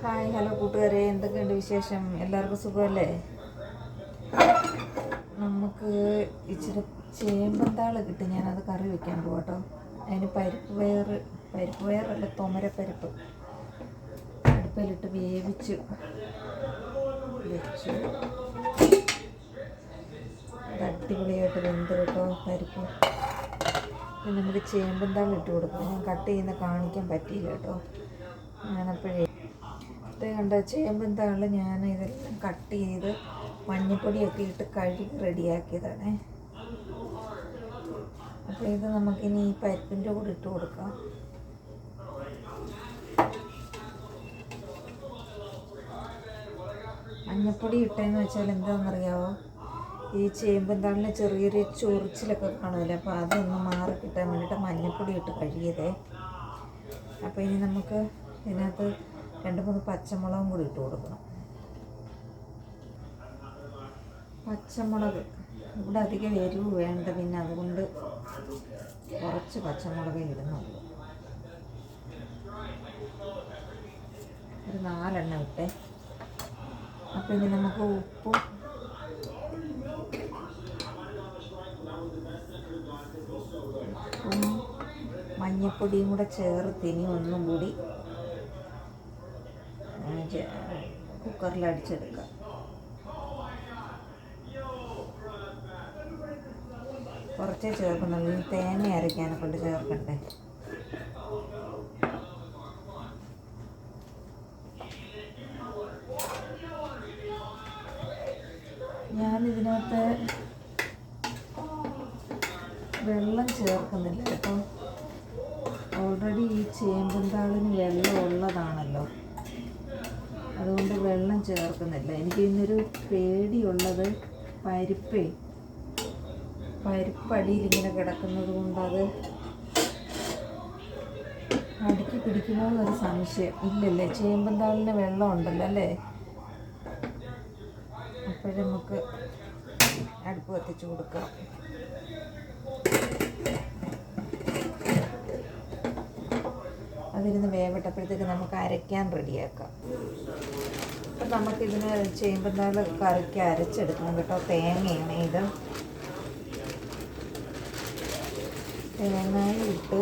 Hi hello കൂട്ടുകാരെ. എന്തൊക്കെയുണ്ട് വിശേഷം? എല്ലാവർക്കും സുഖമല്ലേ? നമുക്ക് ഇച്ചിരി ചേമ്പന്താൾ കിട്ടി. ഞാനത് കറി വെക്കാൻ പോകട്ടോ അതിന് പരിപ്പ് പയർ പരിപ്പ് പയറല്ല തുമരപ്പരിപ്പ്. അടുപ്പിലിട്ട് വേവിച്ച് വെച്ചു. അടിപൊളിയായിട്ട് വെന്ത് കേട്ടോ പരിപ്പ്. നമുക്ക് ചേമ്പന്താൾ ഇട്ട് കൊടുക്കാം. ഞാൻ കട്ട് ചെയ്യുന്ന കാണിക്കാൻ പറ്റിയില്ല കേട്ടോ. ഞാനപ്പോഴേ ഇത് കണ്ട ചേമ്പന്താൾ ഞാൻ ഇതെല്ലാം കട്ട് ചെയ്ത് മഞ്ഞപ്പൊടിയൊക്കെ ഇട്ട് കഴുകി റെഡിയാക്കിയതാണേ. അപ്പോൾ ഇത് നമുക്കിനി ഈ പരിപ്പിന്റെ കൂടെ ഇട്ട് കൊടുക്കാം. മഞ്ഞപ്പൊടി ഇട്ടതെന്ന് വെച്ചാൽ എന്താണെന്നറിയാവോ ഈ ചേമ്പന്താളിന് ചെറിയൊരു ചൊറിച്ചിലൊക്കെ കാണുമല്ലോ അപ്പോൾ അതൊന്ന് മാറി കിട്ടാൻ വേണ്ടിയിട്ട് മഞ്ഞപ്പൊടി ഇട്ട് കഴുകിയതേ. അപ്പോൾ ഇനി നമുക്ക് ഇതിനകത്ത് രണ്ട് മൂന്ന് പച്ചമുളകും കൂടി ഇട്ട് കൊടുക്കണം. പച്ചമുളക്. ഇവിടെ അധികം എരിവ് വേണ്ട പിന്നെ അതുകൊണ്ട് കുറച്ച് പച്ചമുളക് ഇടുന്നുള്ളൂ. ഒരു നാലെണ്ണം ഇട്ടേ. അപ്പൊ ഇനി നമുക്ക് ഉപ്പും. മഞ്ഞപ്പൊടിയും കൂടെ ചേർത്ത് ഇനി ഒന്നും കൂടി കുക്കറിൽ അടിച്ചെടുക്കുക കുറച്ചേ ചേർക്കുന്നുള്ളൂ. ഈ തേങ്ങ അരയ്ക്കാനെ കൊണ്ട് ചേർക്കണ്ടേ? ഞാനിതിനകത്ത് വെള്ളം ചേർക്കുന്നില്ല. കേട്ടോ ഓൾറെഡി ഈ ചേമ്പന്താളിന് വെള്ളം ഉള്ളതാണല്ലോ അതുകൊണ്ട് വെള്ളം ചേർക്കുന്നില്ല. എനിക്ക് ഇന്നൊരു പേടിയുള്ളത് പരിപ്പേ. പരിപ്പ് അടിയിൽ ഇങ്ങനെ കിടക്കുന്നത് കൊണ്ട് അത് അടുക്കി പിടിക്കുമോ എന്നൊരു സംശയം. ഇല്ലല്ലേ ചേമ്പന്താളിന് വെള്ളം ഉണ്ടല്ലോ അല്ലേ? അപ്പോഴും നമുക്ക് അടുപ്പ് കത്തിച്ചു കൊടുക്കാം. അതിരുന്ന് വേവിട്ടപ്പോഴത്തേക്ക് നമുക്ക് അരയ്ക്കാൻ റെഡിയാക്കാം. അപ്പം നമുക്കിതിന് ചേമ്പന്താൾ കറിക്ക് അരച്ചെടുക്കണം കേട്ടോ. തേങ്ങയാണ് ഇത്. തേങ്ങ ഇട്ട്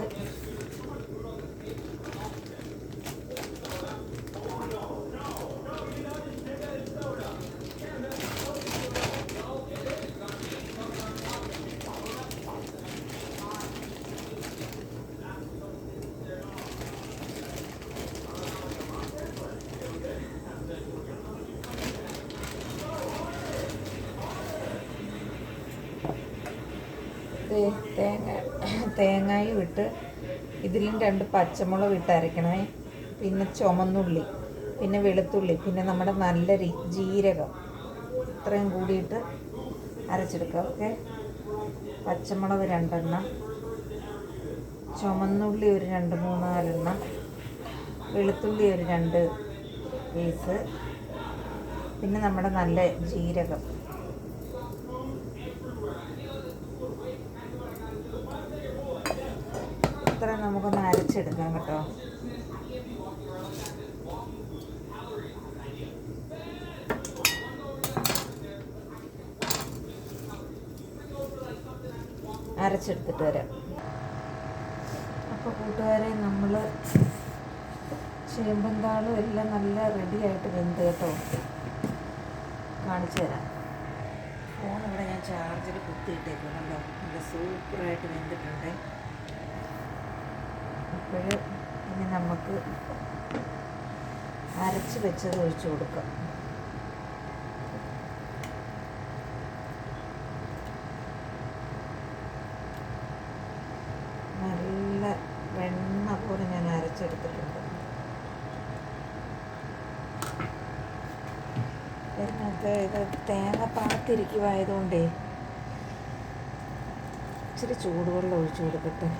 തേങ്ങ തേങ്ങയും ഇട്ട് ഇതിലും രണ്ട് പച്ചമുളക് ഇട്ട് അരക്കണേ പിന്നെ ചുമന്നുള്ളി പിന്നെ വെളുത്തുള്ളി പിന്നെ നമ്മുടെ നല്ല ജീരകം ഇത്രയും കൂടിയിട്ട് അരച്ചെടുക്കുക ഓക്കെ? പച്ചമുളക് രണ്ടെണ്ണം ചുമന്നുള്ളി ഒരു രണ്ട് മൂന്നാലെണ്ണം വെളുത്തുള്ളി ഒരു രണ്ട് പീസ് പിന്നെ നമ്മുടെ നല്ല ജീരകം. അരച്ചെടുക്കാം കേട്ടോ. അരച്ചെടുത്തിട്ട് വരാം. അപ്പോൾ കൂട്ടുകാരെ നമ്മൾ ചേമ്പന്താളും എല്ലാം നല്ല റെഡി ആയിട്ട് വെന്ത് കേട്ടോ. കാണിച്ചു തരാം. ഫോൺ ഇവിടെ ഞാൻ ചാർജർ കുത്തിയിട്ടേക്കുന്നുണ്ടോ നല്ല സൂപ്പറായിട്ട് വെന്തിട്ടുണ്ട്. അപ്പോൾ ഇനി നമുക്ക് അരച്ച് വെച്ചത് ഒഴിച്ചു കൊടുക്കാം. നല്ല വെണ്ണ പോലെ ഞാൻ അരച്ചെടുത്തിട്ടുണ്ട്. ഇതിനകത്ത് ഇത് തേങ്ങ പാത്തിരിക്കുവായതുകൊണ്ടേ ഇച്ചിരി ചൂടുവെള്ളം ഒഴിച്ചു കൊടുക്കട്ടെ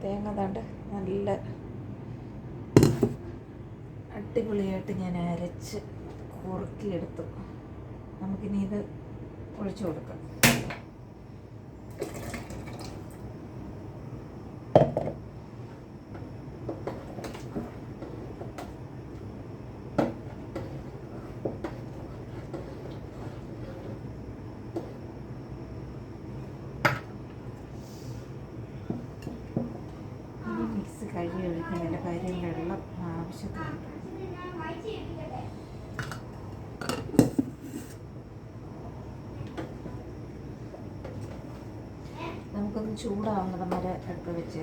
തേങ്ങ താണ്ട് നല്ല അടിപൊളിയായിട്ട് ഞാൻ അരച്ച് കുറുക്കിയെടുത്തു. നമുക്കിനി ഇത് ഒഴിച്ചു കൊടുക്കാം ഇനി മിക്സ് കഴുകി ഒഴിക്കുന്നതിന്റെ കാര്യം വെള്ളം ആവശ്യത്തിനുണ്ട് നമുക്കൊന്ന് ചൂടാവുന്നിടം വരെ അടുപ്പ് വെച്ച്.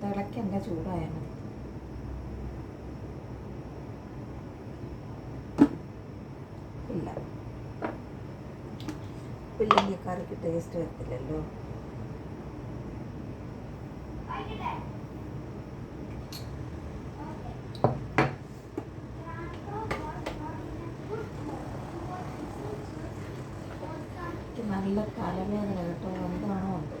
തിളക്കണ്ട ചൂടായാൽ മതി. ഇല്ല. ഉപ്പില്ലെങ്കിൽ കറിക്ക് ടേസ്റ്റ് വരത്തില്ലല്ലോ എനിക്ക് നല്ല തലവേദന കേട്ടോ എന്താണോ എന്തോ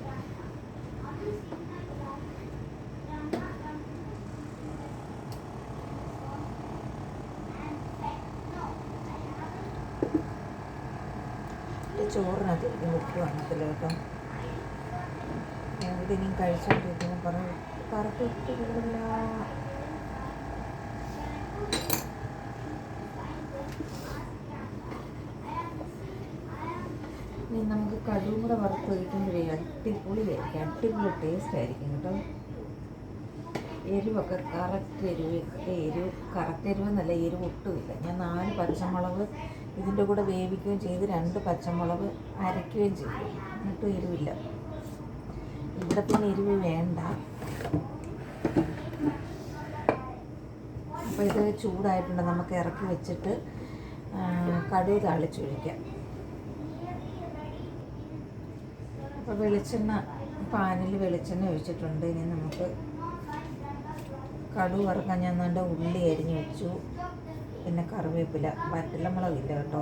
ഈ ചോറിനകത്ത് ഇരിക്കുന്ന ഉപ്പ് വന്നത്തില്ല കേട്ടോ. ഞാൻ ഇത് ഇനിയും കഴിച്ചോണ്ടിരിക്കുമ്പോൾ പറഞ്ഞു ഇനി നമുക്ക് കടുവും കൂടെ വറുത്തൊഴിക്കുമ്പോഴേ അടിപൊളിയായിരിക്കും അടിപൊളി അടിപൊളി ടേസ്റ്റ് ആയിരിക്കും കേട്ടോ. എരിവൊക്കെ കറക്റ്റ് എരിവ് എരിവ് കറക്റ്റ് എരിവെന്നല്ല എരിവ് ഒട്ടുമില്ല. ഞാൻ നാല് പച്ചമുളക് ഇതിന്റെ കൂടെ വേവിക്കുകയും ചെയ്ത് രണ്ട് പച്ചമുളക് അരയ്ക്കുകയും ചെയ്തു. എന്നിട്ടും എരിവില്ല. ഇവിടെ പിന്നെ എരിവ് വേണ്ട. അപ്പോൾ ഇത് ചൂടായിട്ടുണ്ട്. നമുക്ക് ഇറക്കി വെച്ചിട്ട് കടുക് താളിച്ചൊഴിക്കാം അപ്പോൾ വെളിച്ചെണ്ണ പാനിൽ വെളിച്ചെണ്ണ ഒഴിച്ചിട്ടുണ്ട്. ഇനി നമുക്ക് കടുക് വറുക്കാൻ ഞാൻ നല്ല ഉള്ളി അരിഞ്ഞു വെച്ചു. പിന്നെ കറിവേപ്പില വറ്റലമുളകില്ല കേട്ടോ.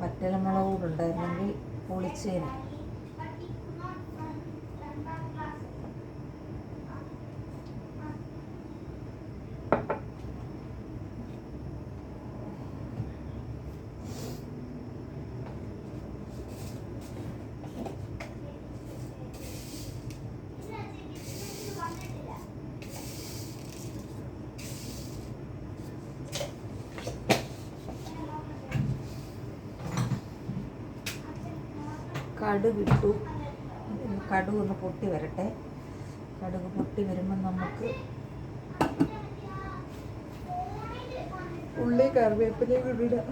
വറ്റലമുളക് കൂടെ ഉണ്ടായിരുന്നെങ്കിൽ പൊളിച്ചേന് കടുക് ഇട്ടു കടുക് ഒന്ന് പൊട്ടി വരട്ടെ. കടുക് പൊട്ടി വരുമ്പോൾ നമുക്ക് ഉള്ളി കറിവേപ്പിലയും ഇടാം.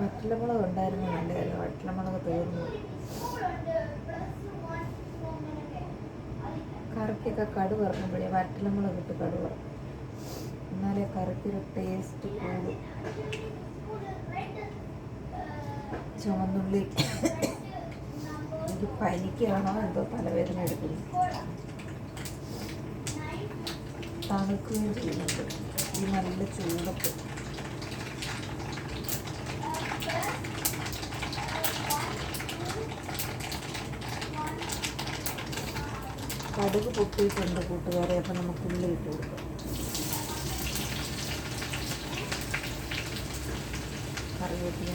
വറ്റലമുളക് ഉണ്ടായിരുന്നു. കാര്യം വറ്റലമുളക് തീർന്നു. കറിക്കൊക്കെ കടു ഇറങ്ങുമ്പോഴേ വറ്റലമുളക് ഇട്ട് കടുവ എന്നാലേ കറിക്കൊരു ടേസ്റ്റ് കൂടും. ചുവന്നുള്ളി എനിക്ക് പനിക്കാണോ എന്തോ തലവേദന എടുക്കുന്നു. തണുക്കുകയും ചെയ്യുന്നുണ്ട്. ഈ നല്ല ചൂടത്ത് കടുക് പൊട്ടിയിട്ടുണ്ട് കൂട്ടുകാരെ അപ്പം നമുക്ക് ഉള്ളി ഇട്ട് കൊടുക്കാം. കറിവേപ്പില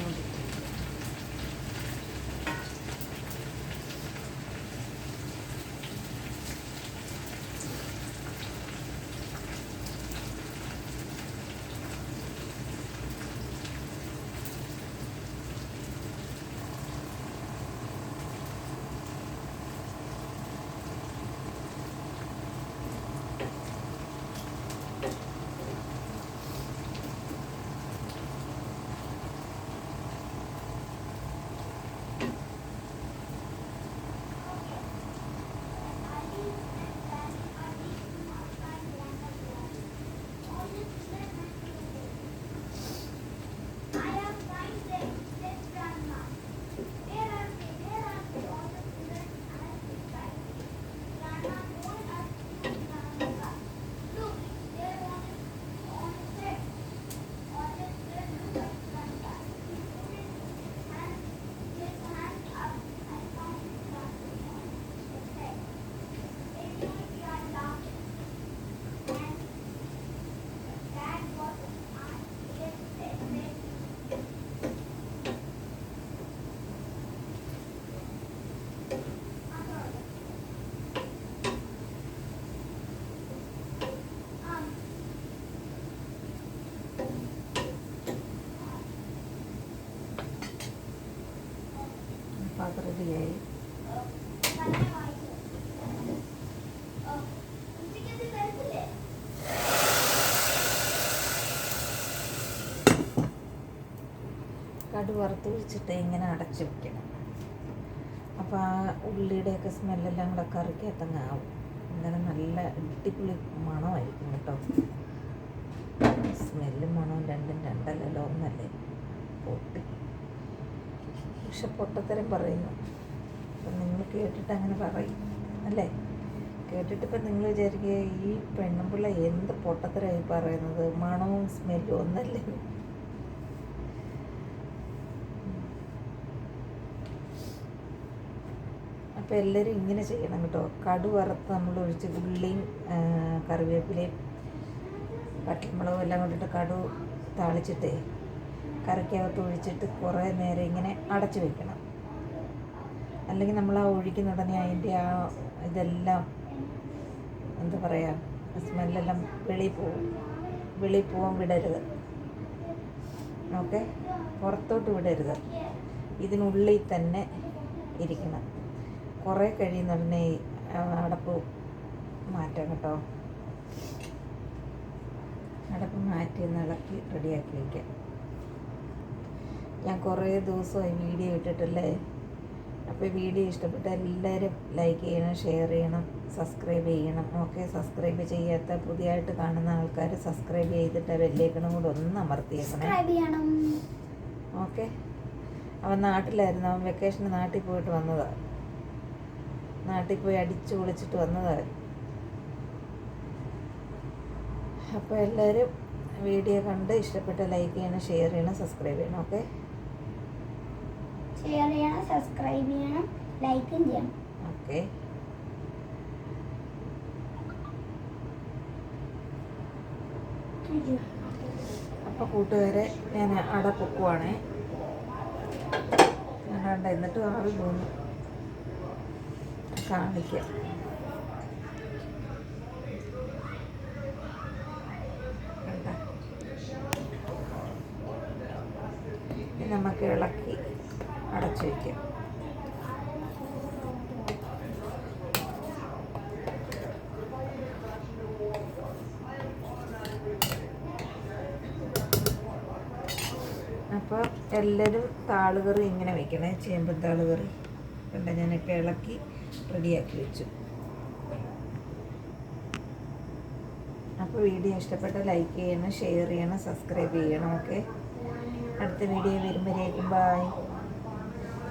കടു വറുത്ത് വെച്ചിട്ട് ഇങ്ങനെ അടച്ചു വെക്കണം. അപ്പോൾ ആ ഉള്ളിയുടെയൊക്കെ സ്മെല്ലെല്ലാം കൂടെ കറിക്കകത്തങ്ങ് ആവും. ഇങ്ങനെ നല്ല ഇട്ടിപ്പുള്ളി മണമായിരിക്കും കേട്ടോ. സ്മെല്ലും മണവും രണ്ടും രണ്ടല്ലല്ലോ ഒന്നല്ലേ? പൊട്ടി. പക്ഷെ പൊട്ടത്തരം പറയുന്നു. അപ്പം നിങ്ങൾ കേട്ടിട്ട് അങ്ങനെ പറയും അല്ലേ? കേട്ടിട്ട് ഇപ്പം നിങ്ങൾ വിചാരിക്കുക ഈ പെണ്ണുമ്പിള്ള എന്ത് പൊട്ടത്തരമായി പറയുന്നത്? മണവും സ്മെല്ലും ഒന്നല്ലേ? അപ്പോൾ എല്ലാവരും ഇങ്ങനെ ചെയ്യണം കേട്ടോ. കടു വറുത്ത് നമ്മൾ ഒഴിച്ച് ഉള്ളിയും കറിവേപ്പിലയും പച്ചമുളകും എല്ലാം കൊണ്ടിട്ട് കടു താളിച്ചിട്ടേ കറിക്കകത്ത് ഒഴിച്ചിട്ട് കുറേ നേരം ഇങ്ങനെ അടച്ചു വെക്കണം. അല്ലെങ്കിൽ നമ്മൾ ആ ഒഴിക്കുന്ന ഉടനെ അതിന്റെ ആ ഇതെല്ലാം എന്താ പറയുക സ്മെല്ലെല്ലാം വെളിയിൽ പോവും വെളിയിൽ പോകാൻ വിടരുത്. ഓക്കെ? പുറത്തോട്ട് വിടരുത്. ഇതിനുള്ളിൽ തന്നെ ഇരിക്കണം. കുറേ കഴിയുന്ന ഉടനെ അടപ്പ് മാറ്റാം കേട്ടോ. അടപ്പ് മാറ്റി ഒന്ന് ഇളക്കി റെഡിയാക്കി വയ്ക്കാം ഞാൻ കുറേ ദിവസമായി വീഡിയോ ഇട്ടിട്ടല്ലേ? അപ്പോൾ വീഡിയോ ഇഷ്ടപ്പെട്ട എല്ലാവരും ലൈക്ക് ചെയ്യണം ഷെയർ ചെയ്യണം സബ്സ്ക്രൈബ് ചെയ്യണം. ഓക്കെ സബ്സ്ക്രൈബ് ചെയ്യാത്ത പുതിയതായിട്ട് കാണുന്ന ആൾക്കാർ സബ്സ്ക്രൈബ് ചെയ്തിട്ട് വെല്ലേക്കണം കൂടെ ഒന്ന് അമർത്തിയേക്കണം ഓക്കെ. അവൻ നാട്ടിലായിരുന്നു. അവൻ വെക്കേഷന് നാട്ടിൽ പോയിട്ട് വന്നതാണ് നാട്ടിൽ പോയി അടിച്ചു പൊളിച്ചിട്ട് വന്നതാണ്. അപ്പോൾ എല്ലാവരും വീഡിയോ കണ്ട് ഇഷ്ടപ്പെട്ട ലൈക്ക് ചെയ്യണം ഷെയർ ചെയ്യണം സബ്സ്ക്രൈബ് ചെയ്യണം ഓക്കെ ഷെയർ ചെയ്യണം സബ്സ്ക്രൈബ് ചെയ്യണം ലൈക്കും ചെയ്യണം. ഓക്കെ. അപ്പോൾ കൂട്ടുകാരെ ഞാൻ അട പൊക്കുവാണേ. കണ്ട എന്നിട്ട് ആവി പോന്നു കാണിക്കാം. നമുക്ക് ഇളക്കി അടച്ചു വയ്ക്കാം അപ്പോൾ എല്ലാവരും താളുകറി ഇങ്ങനെ വെക്കണേ? ചേമ്പ് താളുകറി. കണ്ട? ഞാനിപ്പോൾ ഇളക്കി റെഡിയാക്കി വെച്ചു. അപ്പോൾ വീഡിയോ ഇഷ്ടപ്പെട്ട ലൈക്ക് ചെയ്യണം ഷെയർ ചെയ്യണം സബ്സ്ക്രൈബ് ചെയ്യണം ഓക്കെ? അടുത്ത വീഡിയോ വരുമ്പോഴേക്കും ബായ്